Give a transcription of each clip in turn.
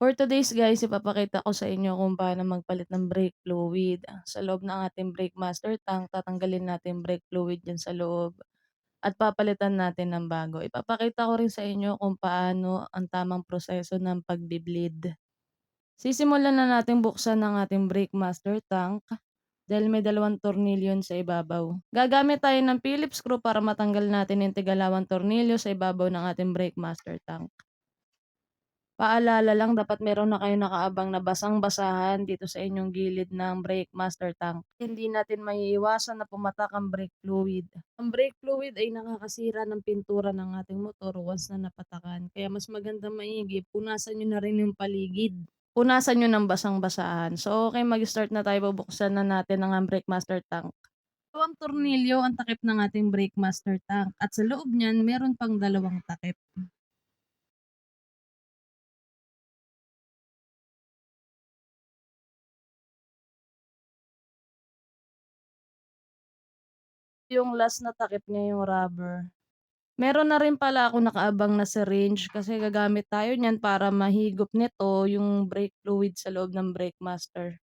For today's guys, ipapakita ko sa inyo kung paano magpalit ng brake fluid. Sa loob ng ating brake master tank, tatanggalin natin brake fluid dyan sa loob at papalitan natin ng bago. Ipapakita ko rin sa inyo kung paano ang tamang proseso ng pagbi-bleed. Sisimulan na natin buksan ng ating brake master tank dahil may dalawang tornilyo sa ibabaw. Gagamit tayo ng Phillips screw para matanggal natin yung tigalawang tornilyo sa ibabaw ng ating brake master tank. Paalala lang dapat meron na kayong nakaabang na basang-basahan dito sa inyong gilid ng brake master tank. Hindi natin maiiwasan na pumatak ang brake fluid. Ang brake fluid ay nakakasira ng pintura ng ating motor once na napatakan. Kaya mas maganda maigi, punasan nyo na rin yung paligid. Punasan nyo ng basang-basahan. So okay, mag-start na tayo. Bubuksan na natin ang brake master tank. Dalawang tornilyo ang takip ng ating brake master tank at sa loob niyan meron pang dalawang takip. Yung last na takip niya yung rubber. Meron na rin pala akong nakaabang na syringe kasi gagamit tayo niyan para mahigop nito yung brake fluid sa loob ng brake master.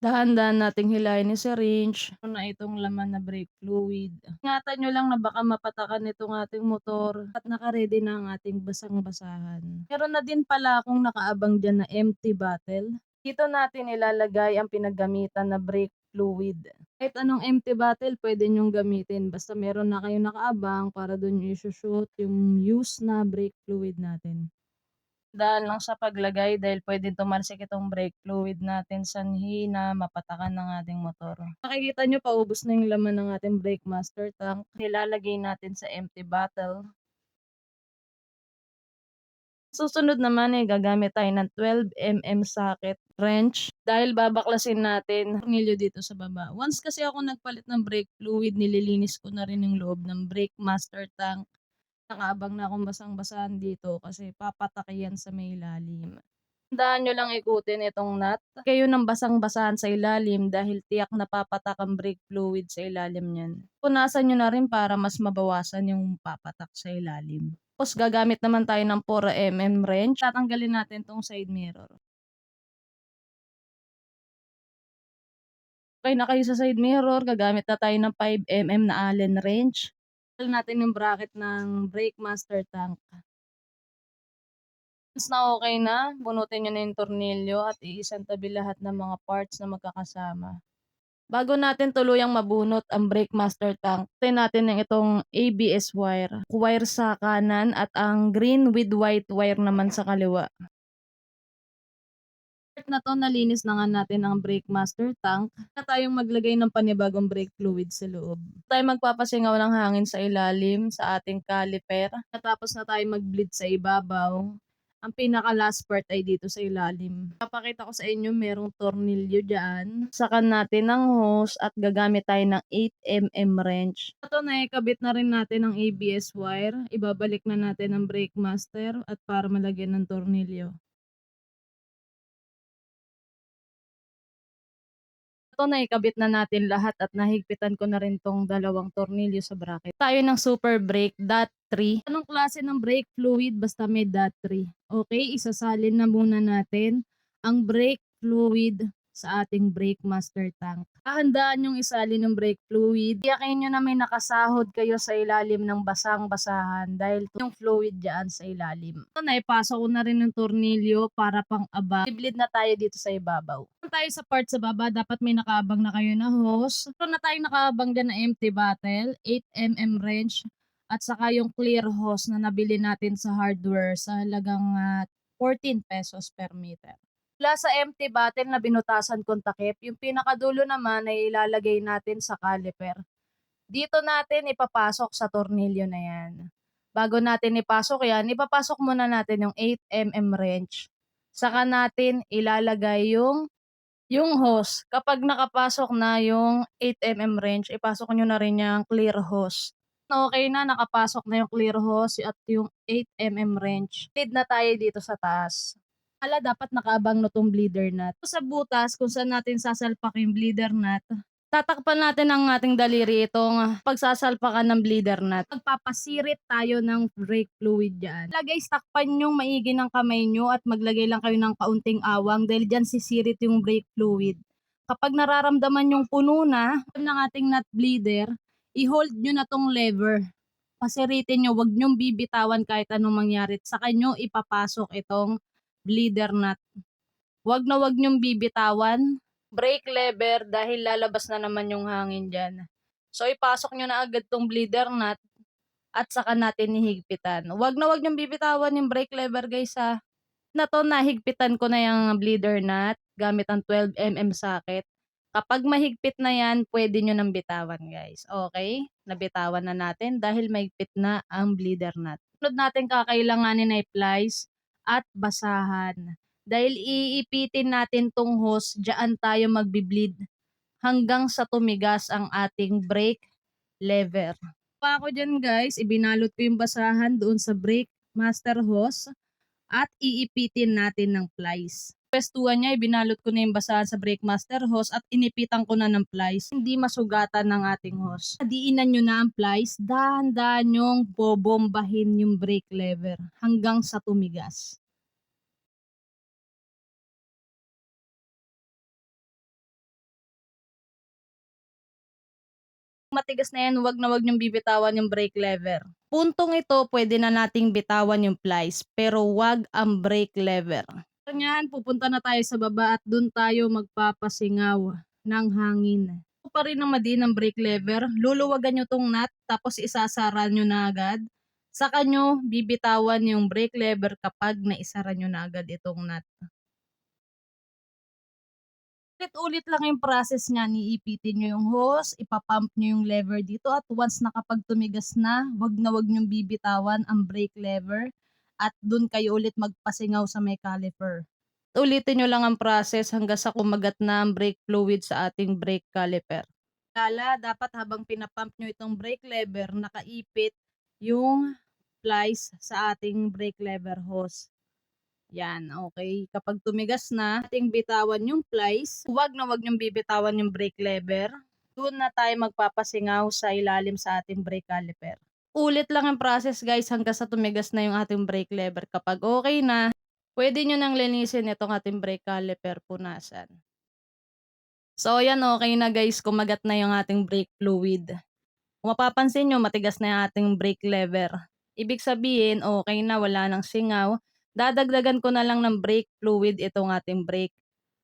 Dahan-dahan nating hilahin ni syringe na itong laman na brake fluid. Ingatan nyo lang na baka mapatakan itong ating motor at nakaredy na ang ating basang-basahan. Meron na din pala akong nakaabang dyan na empty bottle. Dito natin ilalagay ang pinaggamitan na brake fluid. Kahit anong empty bottle pwede nyong gamitin basta meron na kayong nakaabang para dun nyo isushoot yung use na brake fluid natin. Daan lang sa paglagay dahil pwede tumalsik itong brake fluid natin sanhi na mapatakan ng ating motor. Makikita nyo paubos na yung laman ng ating brake master tank. Nilalagay natin sa empty bottle. Susunod naman ay gagamit tayo ng 12mm socket wrench dahil babaklasin natin tornilyo dito sa baba. Once kasi ako nagpalit ng brake fluid, nililinis ko na rin yung loob ng brake master tank. Nakaabang na akong basang-basahan dito kasi papatak yan sa may ilalim. Tandaan nyo lang ikutin itong nut. Kayo ng basang-basahan sa ilalim dahil tiyak na papatak ang brake fluid sa ilalim niyan. Punasan nyo na rin para mas mabawasan yung papatak sa ilalim. Tapos gagamit naman tayo ng 4mm wrench. Tatanggalin natin tong side mirror. Okay na kayo sa side mirror, gagamit na tayo ng 5mm na Allen wrench. Tanggal natin yung bracket ng brake master tank. Once na okay na, bunutin nyo na yung tornilyo at iisang tabi lahat ng mga parts na magkakasama. Bago natin tuluyang mabunot ang brake master tank, tayo natin ng itong ABS wire. Wire sa kanan at ang green with white wire naman sa kaliwa. Part na to, nalinis na nga natin ang brake master tank na tayong maglagay ng panibagong brake fluid sa loob. Tayo magpapasingaw ng hangin sa ilalim sa ating caliper. Natapos na tayo mag-bleed sa ibabaw. Ang pinaka last part ay dito sa ilalim. Papakita ko sa inyo merong tornilyo dyan. Sakan natin ng hose at gagamit tayo ng 8mm wrench. Ito na ikabit na rin natin ang ABS wire. Ibabalik na natin ang brake master at para malagyan ng tornilyo. Ito na ikabit na natin lahat at nahigpitan ko na rin tong dalawang tornilyo sa bracket. Tayo ng super brake dot 3. Anong klase ng brake fluid basta may dot 3. Okay, isasalin na muna natin ang brake fluid sa ating brake master tank. Hahandaan yung isalin ng brake fluid. Iyakin nyo na may nakasahod kayo sa ilalim ng basang-basahan dahil yung fluid dyan sa ilalim. Ito na, ipasok ko na rin yung tornilyo para pang aba. I-bleed na tayo dito sa ibabaw. Tayo sa part sa baba, dapat may nakaabang na kayo na hose. Ito na tayo nakaabang dyan na empty bottle, 8mm wrench, at saka yung clear hose na nabili natin sa hardware sa halagang uh, 14 pesos per meter. Mula sa empty bottle na binutasan kong takip, yung pinakadulo naman ay ilalagay natin sa caliper. Dito natin ipapasok sa tornilyo na yan. Bago natin ipasok yan, ipapasok muna natin yung 8mm wrench. Saka natin ilalagay yung yung hose. Kapag nakapasok na yung 8mm wrench, ipasok nyo na rin yung clear hose. Okay na, nakapasok na yung clear hose at yung 8mm wrench. Lead na tayo dito sa taas pala dapat nakaabang no tong bleeder nut. Sa butas, kung saan natin sasalpak yung bleeder nut, Tatakpan natin ang ating daliri itong pagsasalpakan ng bleeder nut. Magpapasirit tayo ng brake fluid dyan. Lagay, takpan yung maigi ng kamay nyo at maglagay lang kayo ng kaunting awang dahil dyan sisirit yung brake fluid. Kapag nararamdaman yung puno na ng ating nut bleeder, i-hold nyo na tong lever. Pasiritin nyo, wag nyong bibitawan kahit anong mangyari. Sa kanyo ipapasok itong bleeder nut. Wag na wag nyong bibitawan. Brake lever dahil lalabas na naman yung hangin dyan. So ipasok nyo na agad tong bleeder nut at saka natin hihigpitan. Wag na wag nyong bibitawan yung brake lever guys ha. Na to nahigpitan ko na yung bleeder nut gamit ang 12mm socket. Kapag mahigpit na yan, pwede nyo nang bitawan guys. Okay? Nabitawan na natin dahil mahigpit na ang bleeder nut. Sunod natin kakailanganin ay plies at basahan. Dahil iipitin natin tong hose, dyan tayo magbi-bleed hanggang sa tumigas ang ating brake lever. Pa ako dyan guys, ibinalot ko yung basahan doon sa brake master hose at iipitin natin ng plies. Pestuhan niya, ibinalot ko na yung basahan sa brake master hose at inipitan ko na ng plies. Hindi masugatan ng ating hose. Diinan nyo na ang plies, dahan-dahan nyong bobombahin yung brake lever hanggang sa tumigas. Matigas na yan, wag na wag niyong bibitawan yung brake lever. Puntong ito, pwede na nating bitawan yung plies, pero wag ang brake lever. Ganyan, pupunta na tayo sa baba at dun tayo magpapasingaw ng hangin. Ito pa rin ang madin ng brake lever. Luluwagan nyo tong nut, tapos isasara nyo na agad. Saka nyo bibitawan yung brake lever kapag naisara nyo na agad itong nut. Ulit-ulit lang yung process niya. Iipitin nyo yung hose, ipapump nyo yung lever dito at once nakapag tumigas na, wag na wag nyong bibitawan ang brake lever at dun kayo ulit magpasingaw sa may caliper. Ulitin nyo lang ang process hanggang sa kumagat na ang brake fluid sa ating brake caliper. Kala, dapat habang pinapump nyo itong brake lever, nakaipit yung plies sa ating brake lever hose. Yan, okay. Kapag tumigas na, ating bitawan yung plies. Huwag na huwag niyong bibitawan yung brake lever. Doon na tayo magpapasingaw sa ilalim sa ating brake caliper. Ulit lang ang process guys hanggang sa tumigas na yung ating brake lever. Kapag okay na, pwede nyo nang linisin itong ating brake caliper punasan. So yan okay na guys, kumagat na yung ating brake fluid. Kung mapapansin nyo, matigas na yung ating brake lever. Ibig sabihin, okay na, wala nang singaw dadagdagan ko na lang ng brake fluid itong ating brake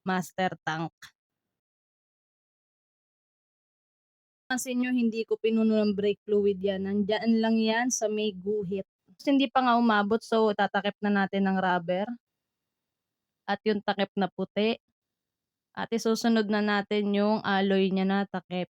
master tank. Pansin nyo, hindi ko pinuno ng brake fluid yan. Nandyan lang yan sa may guhit. So, hindi pa nga umabot, so tatakip na natin ng rubber. At yung takip na puti. At isusunod na natin yung alloy niya na takip.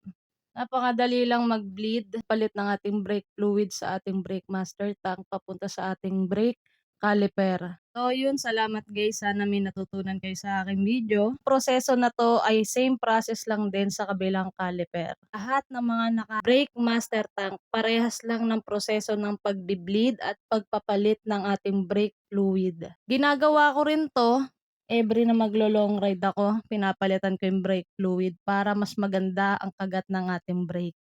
Napakadali lang mag-bleed. Palit ng ating brake fluid sa ating brake master tank papunta sa ating brake caliper. So yun, salamat guys. Sana may natutunan kayo sa aking video. Proseso na to ay same process lang din sa kabilang caliper. Lahat ng mga naka-brake master tank, parehas lang ng proseso ng pagbi-bleed at pagpapalit ng ating brake fluid. Ginagawa ko rin to every na maglo-long ride ako, pinapalitan ko yung brake fluid para mas maganda ang kagat ng ating brake.